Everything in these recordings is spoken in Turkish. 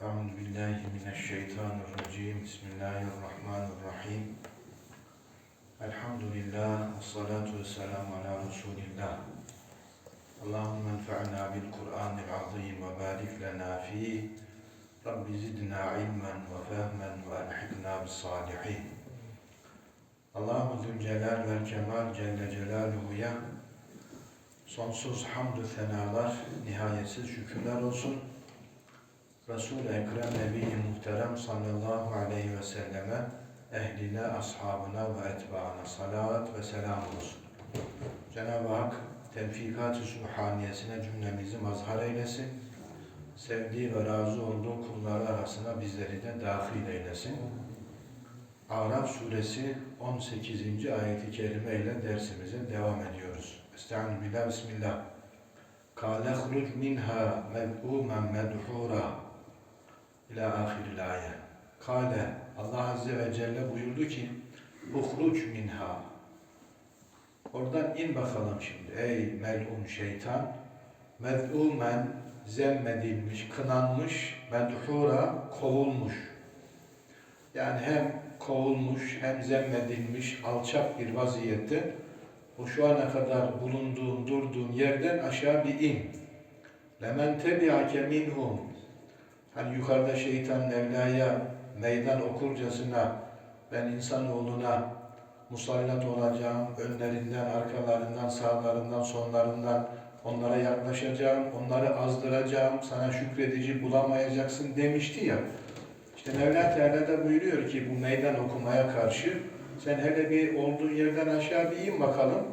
Euzu billahi mineşşeytanirracim. Bismillahirrahmanirrahim. Elhamdülillah ve salatu ve selamu ala Resulillah. Allahümme enfa'na bil Kur'anil azim ve barik lena fi. Rabbi zidna ilmen ve fehmen ve elhikna bis salihin. Allahu Zülcelal ve Kemal Celle Celaluhu'ya sonsuz hamdü senalar, nihayetsiz şükürler olsun. Resul-i Ekrem Nebi-i Muhterem sallallahu aleyhi ve selleme, ehline, ashabına ve etbaına salat ve selam olsun. Cenab-ı Hak tevfikat-ı sübhaniyesine cümlemizi mazhar eylesin. Sevdiği ve razı olduğu kulları arasına bizleri de dahil eylesin. Araf suresi 18. ayeti kerime ile dersimize devam ediyoruz. Estaizu bismillah. Hruc minha mev'ûmen medhûra ila ahiril ayet. Kale Allah Azze ve Celle buyurdu ki uhruc minha Oradan in bakalım şimdi ey melun şeytan mez'umen zemmedilmiş, kınanmış, medhura kovulmuş. Yani hem kovulmuş hem zemmedilmiş alçak bir vaziyette o şu ana kadar bulunduğun, durduğun yerden aşağı bir in. Lemen tebi'ake minhum Hani yukarıda şeytan Mevla'ya meydan okurcasına ben insanoğluna musallat olacağım, önlerinden, arkalarından, sağlarından, sonlarından onlara yaklaşacağım, onları azdıracağım, sana şükredici bulamayacaksın demişti ya. İşte Mevla Teala da buyuruyor ki bu meydan okumaya karşı sen hele bir olduğun yerden aşağı bir in bakalım.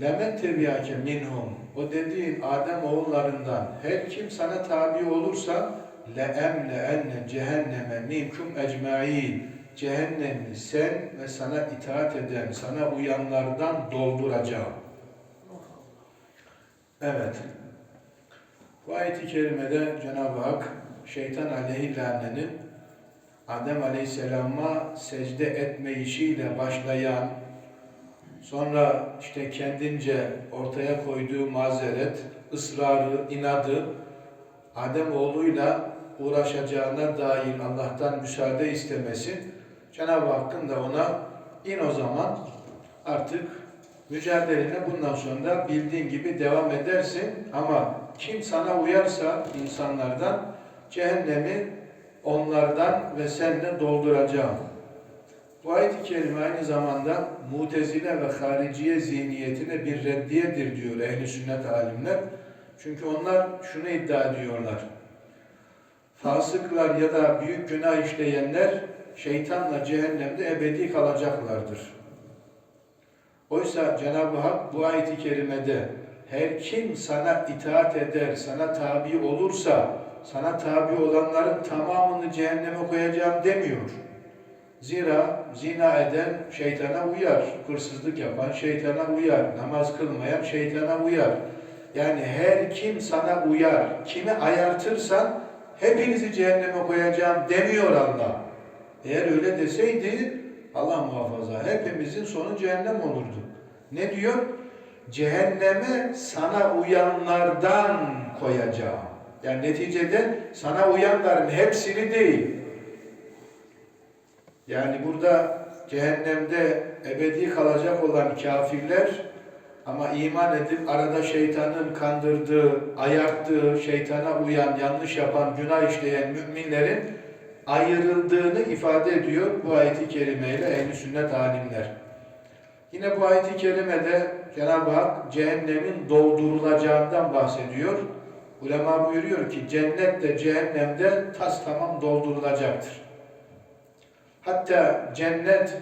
Lemen tebiyake minhum. O dediğin Adem oğullarından her kim sana tabi olursa leemle enne cehenneme minkum ecmaîn. Cehennemi sen ve sana itaat eden, sana uyanlardan dolduracağım. Evet. Bu ayet-i kerimede Cenab-ı Hak şeytan aleyhillânenin Adem aleyhisselama secde etme işiyle başlayan Sonra işte kendince ortaya koyduğu mazeret, ısrarı, inadı Adem oğluyla uğraşacağına dair Allah'tan müsaade istemesi Cenab-ı Hakk'ın da ona in o zaman artık mücadelene bundan sonra bildiğin gibi devam edersin ama kim sana uyarsa insanlardan cehennemi onlardan ve senle dolduracağım. Bu ayet-i kerime aynı zamanda mutezile ve hariciye zihniyetine bir reddiyedir diyor ehli sünnet alimler. Çünkü onlar şunu iddia ediyorlar. Fasıklar ya da büyük günah işleyenler şeytanla cehennemde ebedi kalacaklardır. Oysa Cenab-ı Hak bu ayet-i kerimede her kim sana itaat eder, sana tabi olursa, sana tabi olanların tamamını cehenneme koyacağım demiyor. Zira zina eden şeytana uyar, hırsızlık yapan şeytana uyar, namaz kılmayan şeytana uyar. Yani her kim sana uyar, kimi ayartırsan hepinizi cehenneme koyacağım demiyor Allah. Eğer öyle deseydi Allah muhafaza hepimizin sonu cehennem olurdu. Ne diyor? Cehenneme sana uyanlardan koyacağım. Yani neticede sana uyanların hepsini değil, yani burada cehennemde ebedi kalacak olan kafirler ama iman edip arada şeytanın kandırdığı, ayarttığı, şeytana uyan, yanlış yapan, günah işleyen müminlerin ayrıldığını ifade ediyor bu ayeti kerimeyle ehli sünnet alimler. Yine bu ayeti kerimede Cenab-ı Hak cehennemin doldurulacağından bahsediyor. Ulema buyuruyor ki cennet de cehennemde tas tamam doldurulacaktır. Hatta cennet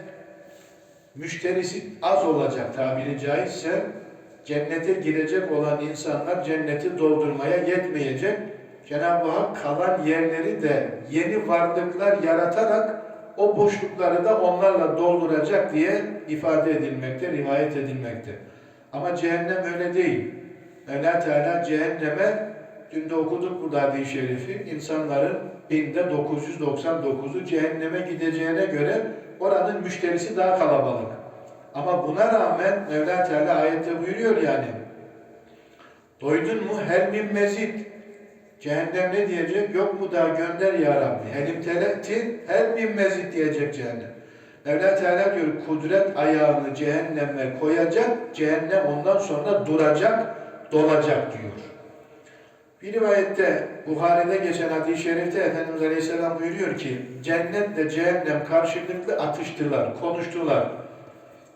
müşterisi az olacak tabiri caizse cennete girecek olan insanlar cenneti doldurmaya yetmeyecek. Cenab-ı Hak kalan yerleri de yeni varlıklar yaratarak o boşlukları da onlarla dolduracak diye ifade edilmekte, rivayet edilmekte. Ama cehennem öyle değil. Mevla Teala cehenneme Dün de okuduk burada hadis-i şerifi. İnsanların binde 999'u cehenneme gideceğine göre oranın müşterisi daha kalabalık. Ama buna rağmen Mevla Teala ayette buyuruyor yani. Doydun mu her min mezid. Cehennem ne diyecek? Yok mu daha gönder ya Rabbi. Helim teletin her bin mezit diyecek cehennem. Mevla Teala diyor kudret ayağını cehenneme koyacak, cehennem ondan sonra duracak, dolacak diyor. Bir rivayette Buhari'de geçen hadis-i şerifte Efendimiz Aleyhisselam buyuruyor ki cennetle cehennem karşılıklı atıştılar, konuştular.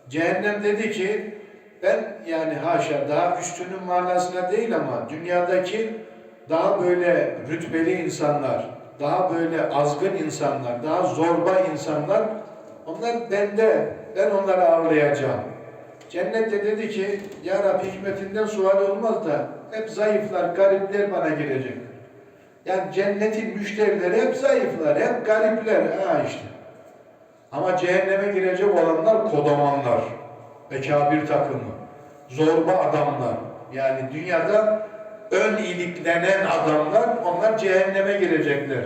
Cehennem dedi ki ben yani haşa daha üstünün manasına değil ama dünyadaki daha böyle rütbeli insanlar, daha böyle azgın insanlar, daha zorba insanlar onlar bende, ben onları ağırlayacağım. Cennette dedi ki, Ya Rabbi hikmetinden sual olmaz da hep zayıflar, garipler bana girecek. Yani cennetin müşterileri hep zayıflar, hep garipler. Ha işte. Ama cehenneme girecek olanlar kodamanlar, bekabir takımı, zorba adamlar. Yani dünyada ön iliklenen adamlar, onlar cehenneme girecekler.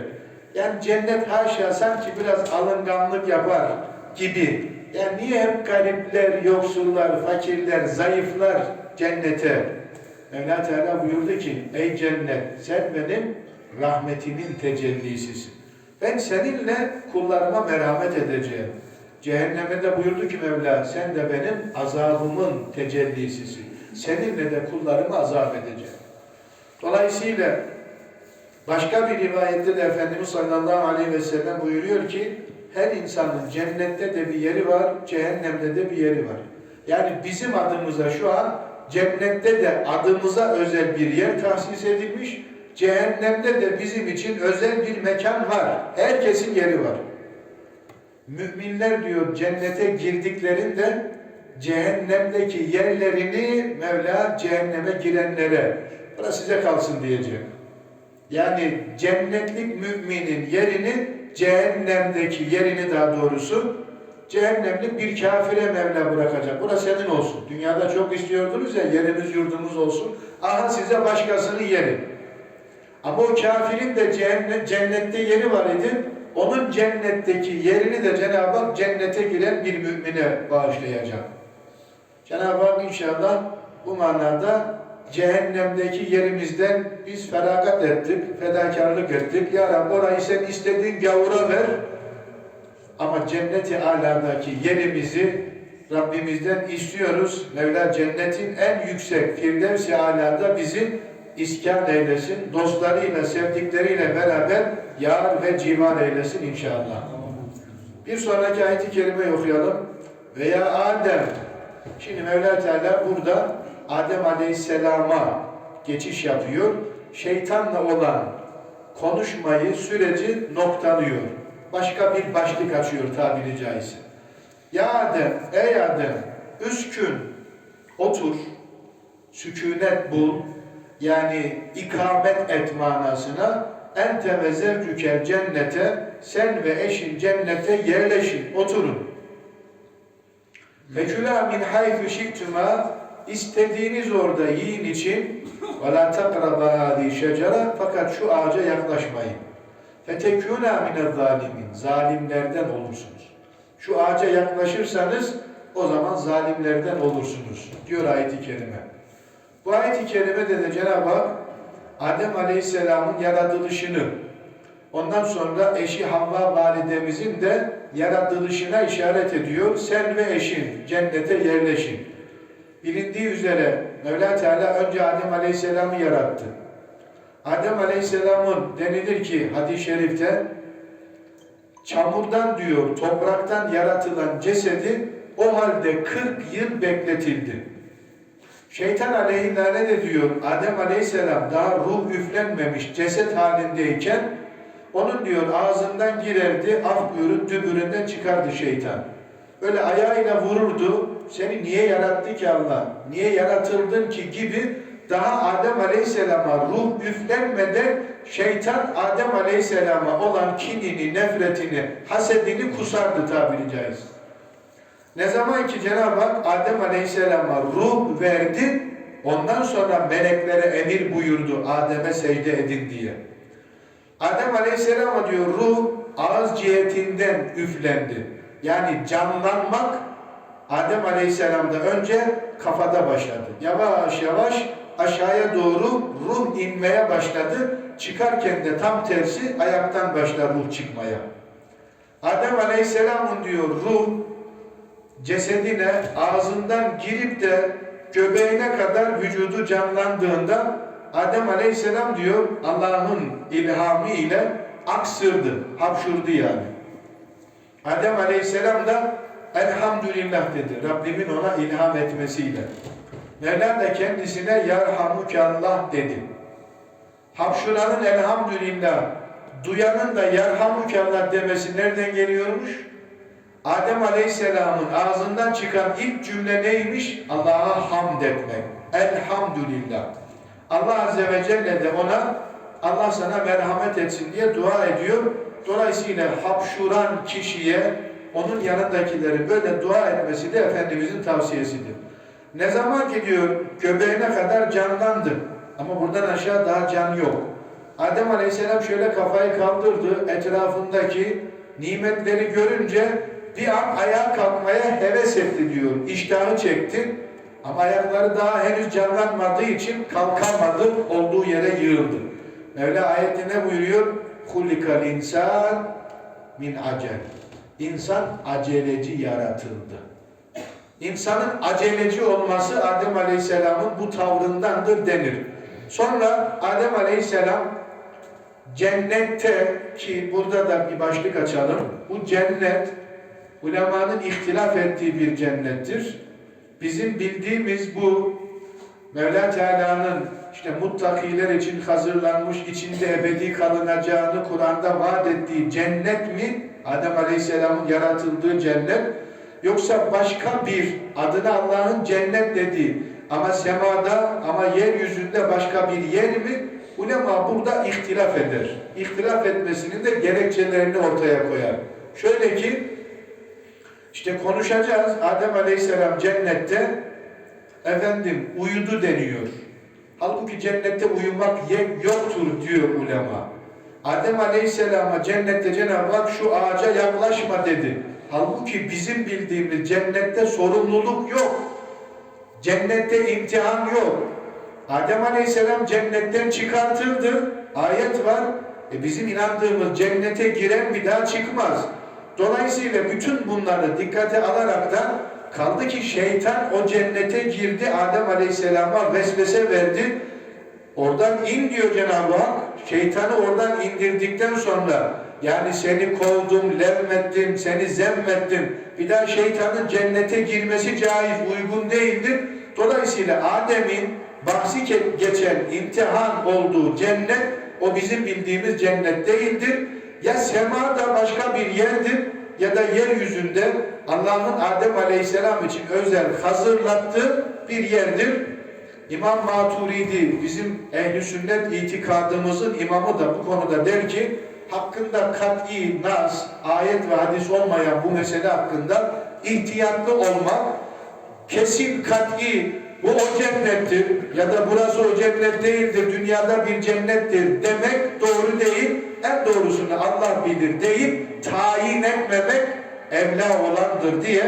Yani cennet haşa sanki biraz alınganlık yapar gibi. Yani niye hep garipler, yoksullar, fakirler, zayıflar cennete? Mevla Teala buyurdu ki, ey cennet sen benim rahmetimin tecellisisin. Ben seninle kullarıma merhamet edeceğim. Cehenneme de buyurdu ki Mevla sen de benim azabımın tecellisisin. Seninle de kullarımı azap edeceğim. Dolayısıyla başka bir rivayette de Efendimiz sallallahu aleyhi ve sellem buyuruyor ki her insanın cennette de bir yeri var, cehennemde de bir yeri var. Yani bizim adımıza şu an cennette de adımıza özel bir yer tahsis edilmiş, cehennemde de bizim için özel bir mekan var. Herkesin yeri var. Müminler diyor cennete girdiklerinde cehennemdeki yerlerini Mevla cehenneme girenlere burası size kalsın diyecek. Yani cennetlik müminin yerini cehennemdeki yerini daha doğrusu cehennemlik bir kafire Mevla bırakacak. Burası senin olsun. Dünyada çok istiyordunuz ya yerimiz yurdumuz olsun. Aha size başkasının yeri. Ama o kafirin de cennet, cennette yeri var idi. Onun cennetteki yerini de Cenab-ı Hak cennete giren bir mümine bağışlayacak. Cenab-ı Hak inşallah bu manada cehennemdeki yerimizden biz feragat ettik, fedakarlık ettik. Ya Rabbi orayı sen istediğin gavura ver. Ama cenneti aladaki yerimizi Rabbimizden istiyoruz. Mevla cennetin en yüksek Firdevs-i alada bizi iskan eylesin. Dostlarıyla, sevdikleriyle beraber yar ve civar eylesin inşallah. Bir sonraki ayet-i kerime okuyalım. Veya Adem. Şimdi Mevla Teala burada Adem Aleyhisselam'a geçiş yapıyor. Şeytanla olan konuşmayı, süreci noktalıyor. Başka bir başlık açıyor tabiri caizse. Ya Adem, ey Adem, üskün, otur, sükunet bul, yani ikamet et manasına ente ve zevcükel cennete sen ve eşin cennete yerleşin, oturun. Ve külâ min haythu şi'tuma istediğiniz orada yiyin için ve la takraba hâzî şecere fakat şu ağaca yaklaşmayın. Fetekûnâ minel zalimin zalimlerden olursunuz. Şu ağaca yaklaşırsanız o zaman zalimlerden olursunuz diyor ayet-i kerime. Bu ayet-i kerimede de Cenab-ı Hak Adem Aleyhisselam'ın yaratılışını ondan sonra eşi Havva validemizin de yaratılışına işaret ediyor. Sen ve eşin cennete yerleşin. Bilindiği üzere Mevla Teala önce Adem Aleyhisselam'ı yarattı. Adem Aleyhisselam'ın denilir ki hadis-i şerifte çamurdan diyor topraktan yaratılan cesedi o halde 40 yıl bekletildi. Şeytan aleyhine de diyor Adem Aleyhisselam daha ruh üflenmemiş ceset halindeyken onun diyor ağzından girerdi af buyurup dübüründen çıkardı şeytan. Öyle ayağıyla vururdu. Seni niye yarattı ki Allah? Niye yaratıldın ki gibi daha Adem Aleyhisselam'a ruh üflenmeden şeytan Adem Aleyhisselam'a olan kinini, nefretini, hasedini kusardı tabiri caizse. Ne zaman ki Cenab-ı Hak Adem Aleyhisselam'a ruh verdi, ondan sonra meleklere emir buyurdu Adem'e secde edin diye. Adem Aleyhisselam'a diyor ruh ağız cihetinden üflendi. Yani canlanmak Adem Aleyhisselam'da önce kafada başladı. Yavaş yavaş aşağıya doğru ruh inmeye başladı. Çıkarken de tam tersi ayaktan başlar ruh çıkmaya. Adem Aleyhisselam'ın diyor ruh cesedine ağzından girip de göbeğine kadar vücudu canlandığında Adem Aleyhisselam diyor Allah'ın ilhamı ile aksırdı, hapşurdu yani. Adem Aleyhisselam da elhamdülillah dedi. Rabbimin ona ilham etmesiyle. Mevlam da kendisine yerhamukallah dedi. Hapşuranın elhamdülillah, duyanın da yerhamukallah demesi nereden geliyormuş? Adem Aleyhisselam'ın ağzından çıkan ilk cümle neymiş? Allah'a hamd etmek. Elhamdülillah. Allah Azze ve Celle de ona Allah sana merhamet etsin diye dua ediyor. Dolayısıyla hapşuran kişiye onun yanındakileri böyle dua etmesi de Efendimizin tavsiyesidir. Ne zaman ki diyor göbeğine kadar canlandı ama buradan aşağı daha can yok. Adem Aleyhisselam şöyle kafayı kaldırdı etrafındaki nimetleri görünce bir an ayağa kalkmaya heves etti diyor. İştahı çekti. Ama ayakları daha henüz canlanmadığı için kalkamadı, olduğu yere yığıldı. Mevla ayette ne buyuruyor? Hulikal insan min acel. İnsan aceleci yaratıldı. İnsanın aceleci olması Adem Aleyhisselam'ın bu tavrındandır denir. Sonra Adem Aleyhisselam cennette ki burada da bir başlık açalım. Bu cennet ulemanın ihtilaf ettiği bir cennettir. Bizim bildiğimiz bu Mevla Teala'nın işte muttakiler için hazırlanmış, içinde ebedi kalınacağını Kur'an'da vaat ettiği cennet mi? Adem Aleyhisselam'ın yaratıldığı cennet. Yoksa başka bir adına Allah'ın cennet dediği ama semada ama yeryüzünde başka bir yer mi? Ulema burada ihtilaf eder. İhtilaf etmesinin de gerekçelerini ortaya koyar. Şöyle ki işte konuşacağız. Adem Aleyhisselam cennette efendim uyudu deniyor. Halbuki cennette uyumak yoktur diyor ulema. Adem Aleyhisselam'a cennette Cenab-ı Hak şu ağaca yaklaşma dedi. Halbuki bizim bildiğimiz cennette sorumluluk yok. Cennette imtihan yok. Adem Aleyhisselam cennetten çıkartıldı. Ayet var. E bizim inandığımız cennete giren bir daha çıkmaz. Dolayısıyla bütün bunları dikkate alaraktan kaldı ki şeytan o cennete girdi. Adem Aleyhisselam'a vesvese verdi. Oradan in diyor Cenab-ı Hak. Şeytanı oradan indirdikten sonra yani seni kovdum, levmettim, seni zemmettim. Bir daha şeytanın cennete girmesi caiz, uygun değildir. Dolayısıyla Adem'in bahsi geçen imtihan olduğu cennet o bizim bildiğimiz cennet değildir. Ya semada başka bir yerdir ya da yeryüzünde Allah'ın Adem Aleyhisselam için özel hazırlattığı bir yerdir. İmam Maturidi bizim ehli sünnet itikadımızın imamı da bu konuda der ki hakkında kat'i nas, ayet ve hadis olmayan bu mesele hakkında ihtiyatlı olmak kesin kat'i bu o cennettir ya da burası o cennet değildir, dünyada bir cennettir demek doğru değil. En doğrusunu Allah bilir deyip tayin etmemek evla olandır diye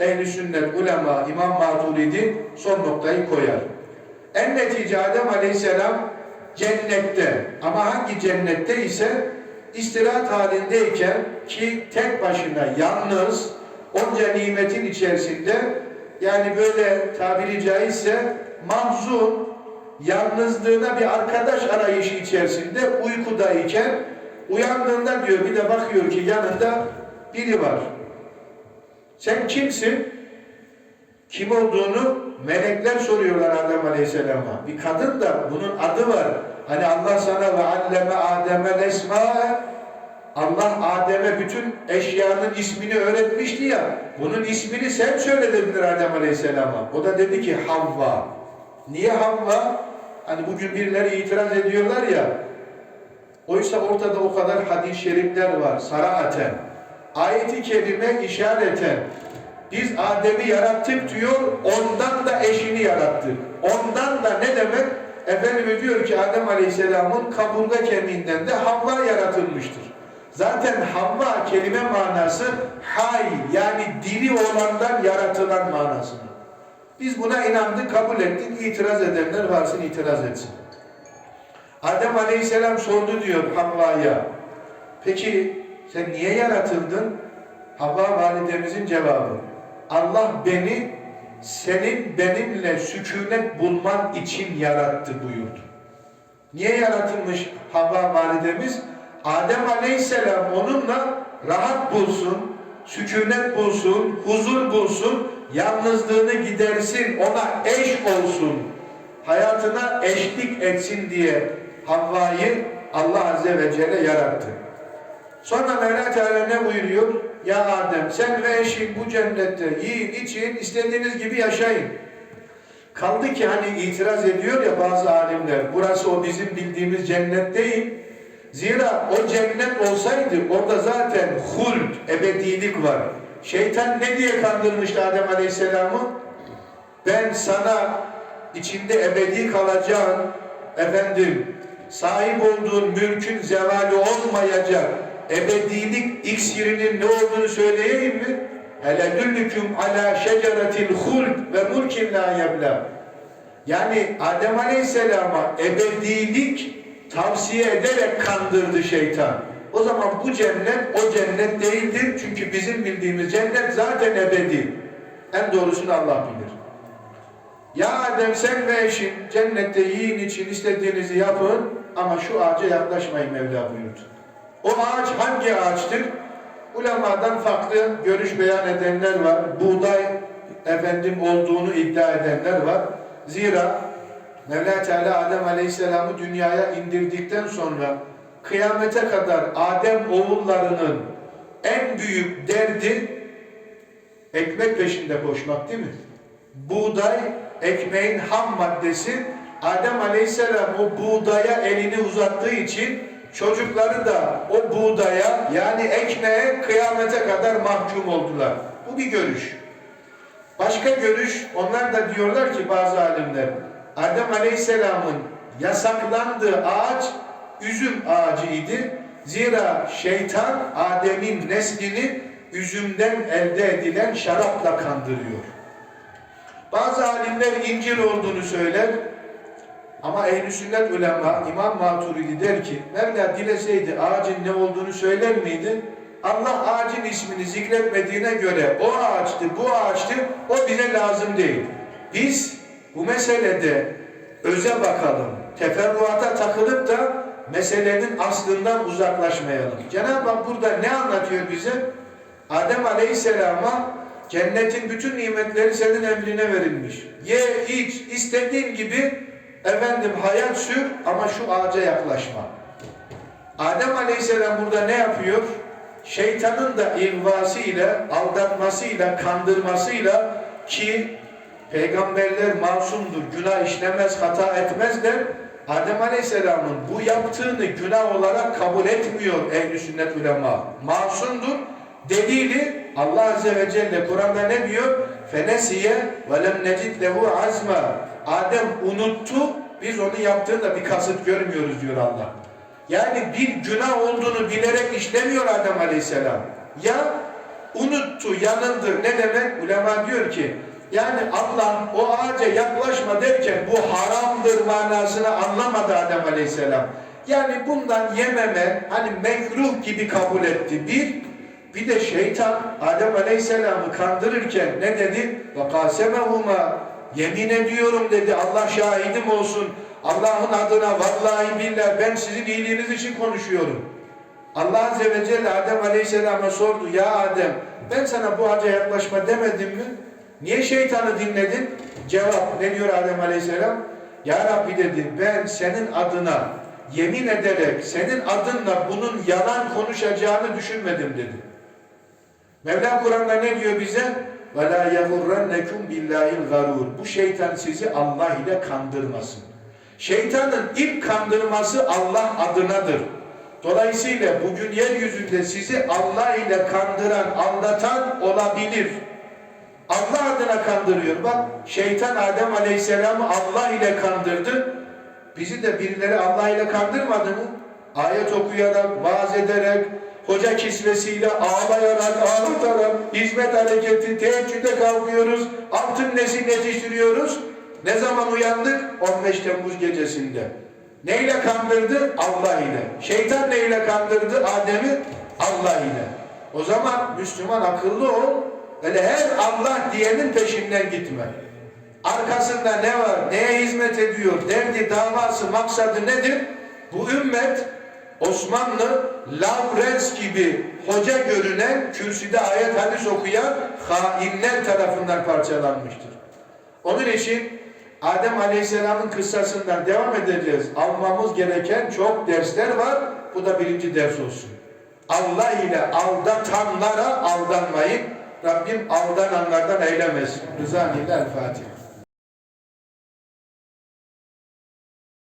ehli sünnet ulema İmam Maturidi son noktayı koyar. En netice Adem Aleyhisselam cennette ama hangi cennette ise istirahat halindeyken ki tek başına yalnız onca nimetin içerisinde yani böyle tabiri caizse mahzun yalnızlığına bir arkadaş arayışı içerisinde uykudayken uyandığında diyor bir de bakıyor ki yanında biri var. Sen kimsin? Kim olduğunu melekler soruyorlar Adem Aleyhisselam'a. Bir kadın da bunun adı var. Hani Allah sana ve alleme Adem'e esma Allah Adem'e bütün eşyanın ismini öğretmişti ya. Bunun ismini sen söyle dediler Adem Aleyhisselam'a. O da dedi ki Havva. Niye Havva? Hani bugün birileri itiraz ediyorlar ya. Oysa ortada o kadar hadis-i şerifler var. Sarahaten. Ayeti kerime işareten. Biz Adem'i yarattık diyor, ondan da eşini yarattık. Ondan da ne demek? Efendimiz diyor ki Adem Aleyhisselam'ın kaburga kemiğinden de Havva yaratılmıştır. Zaten Havva kelime manası hay yani diri olandan yaratılan manasıdır. Biz buna inandık, kabul ettik. İtiraz edenler varsın, itiraz etsin. Adem Aleyhisselam sordu diyor Havva'ya. Peki sen niye yaratıldın? Havva validemizin cevabı. Allah beni senin benimle sükunet bulman için yarattı buyurdu. Niye yaratılmış Havva validemiz? Adem Aleyhisselam onunla rahat bulsun, sükunet bulsun, huzur bulsun, yalnızlığını gidersin, ona eş olsun, hayatına eşlik etsin diye Havva'yı Allah Azze ve Celle yarattı. Sonra Mevla Teala ne buyuruyor? Ya Adem sen ve eşin bu cennette yiyin, için, istediğiniz gibi yaşayın. Kaldı ki hani itiraz ediyor ya bazı alimler, burası o bizim bildiğimiz cennet değil. Zira o cennet olsaydı orada zaten huld, ebedilik var. Şeytan ne diye kandırmıştı Adem Aleyhisselam'ı? Ben sana içinde ebedi kalacağın, efendim, sahip olduğun mülkün zevali olmayacak ebedilik iksirinin ne olduğunu söyleyeyim mi? Hele düllüküm ala şeceretil huld ve mulkin la yebla. Yani Adem Aleyhisselam'a ebedilik tavsiye ederek kandırdı şeytan. O zaman bu cennet o cennet değildir. Çünkü bizim bildiğimiz cennet zaten ebedi. En doğrusunu Allah bilir. Ya Adem sen ve eşin cennette yiyin için istediğinizi yapın ama şu ağaca yaklaşmayın Mevla buyurdu. O ağaç hangi ağaçtır? Ulemadan farklı görüş beyan edenler var. Buğday efendim olduğunu iddia edenler var. Zira Mevla Teala Adem Aleyhisselam'ı dünyaya indirdikten sonra kıyamete kadar Adem oğullarının en büyük derdi ekmek peşinde koşmak değil mi? Buğday, ekmeğin ham maddesi Adem Aleyhisselam o buğdaya elini uzattığı için çocukları da o buğdaya yani ekmeğe kıyamete kadar mahkum oldular. Bu bir görüş. Başka görüş, onlar da diyorlar ki bazı alimler, Adem Aleyhisselam'ın yasaklandığı ağaç üzüm ağacıydı. Zira şeytan Adem'in neslini üzümden elde edilen şarapla kandırıyor. Bazı alimler incir olduğunu söyler. Ama ehl-i sünnet ulema İmam Maturidi der ki Mevla dileseydi ağacın ne olduğunu söyler miydi? Allah ağacın ismini zikretmediğine göre o ağaçtı, bu ağaçtı, o bize lazım değil. Biz bu meselede öze bakalım, teferruata takılıp da meselenin aslından uzaklaşmayalım. Cenab-ı Hak burada ne anlatıyor bize? Adem Aleyhisselam'a cennetin bütün nimetleri senin emrine verilmiş. Ye, iç, istediğin gibi efendim hayat sür ama şu ağaca yaklaşma. Adem Aleyhisselam burada ne yapıyor? Şeytanın da ilvasıyla, aldatmasıyla, kandırmasıyla ki peygamberler masumdur, günah işlemez, hata etmezler. Adem Aleyhisselam'ın bu yaptığını günah olarak kabul etmiyor ehl-i sünnet ulema. Masumdur. Delili Allah Azze ve Celle Kur'an'da ne diyor? Fenesiye ve lem necid lehu azma. Adem unuttu. Biz onu yaptığında bir kasıt görmüyoruz diyor Allah. Yani bir günah olduğunu bilerek işlemiyor Adem Aleyhisselam. Ya unuttu, yanıldı. Ne demek? Ulema diyor ki yani Allah o ağaca yaklaşma derken bu haramdır manasını anlamadı Adem Aleyhisselam. Yani bundan yememe hani mekruh gibi kabul etti. Bir, bir de şeytan Adem Aleyhisselam'ı kandırırken ne dedi? وَقَاسَمَهُمَا Yemin ediyorum dedi Allah şahidim olsun. Allah'ın adına vallahi billahi ben sizin iyiliğiniz için konuşuyorum. Allah Azze ve Celle Adem Aleyhisselam'a sordu. Ya Adem ben sana bu ağaca yaklaşma demedim mi? Niye şeytanı dinledin? Cevap ne diyor Adem Aleyhisselam? Ya Rabbi dedi ben senin adına yemin ederek senin adınla bunun yalan konuşacağını düşünmedim dedi. Mevla Kur'an'da ne diyor bize? وَلَا يَغُرَّنَّكُمْ بِاللّٰهِ الْغَرُورِ Bu şeytan sizi Allah ile kandırmasın. Şeytanın ilk kandırması Allah adınadır. Dolayısıyla bugün yeryüzünde sizi Allah ile kandıran, aldatan olabilir. Allah adına kandırıyor. Bak şeytan Adem Aleyhisselam'ı Allah ile kandırdı. Bizi de birileri Allah ile kandırmadı mı? Ayet okuyarak, vaaz ederek, hoca kisvesiyle ağlayarak, ağlatarak hizmet hareketi, teheccüde kalkıyoruz, altın nesil yetiştiriyoruz. Ne zaman uyandık? 15 Temmuz gecesinde. Neyle kandırdı? Allah ile. Şeytan neyle kandırdı Adem'i? Allah ile. O zaman Müslüman akıllı ol. Öyle her Allah diyenin peşinden gitme. Arkasında ne var, neye hizmet ediyor, derdi, davası, maksadı nedir? Bu ümmet Osmanlı Lavrens gibi hoca görünen, kürsüde ayet hadis okuyan hainler tarafından parçalanmıştır. Onun için Adem Aleyhisselam'ın kıssasından devam edeceğiz. Almamız gereken çok dersler var. Bu da birinci ders olsun. Allah ile aldatanlara aldanmayın. Rabbim aldananlardan eylemesin. Rıza ile El.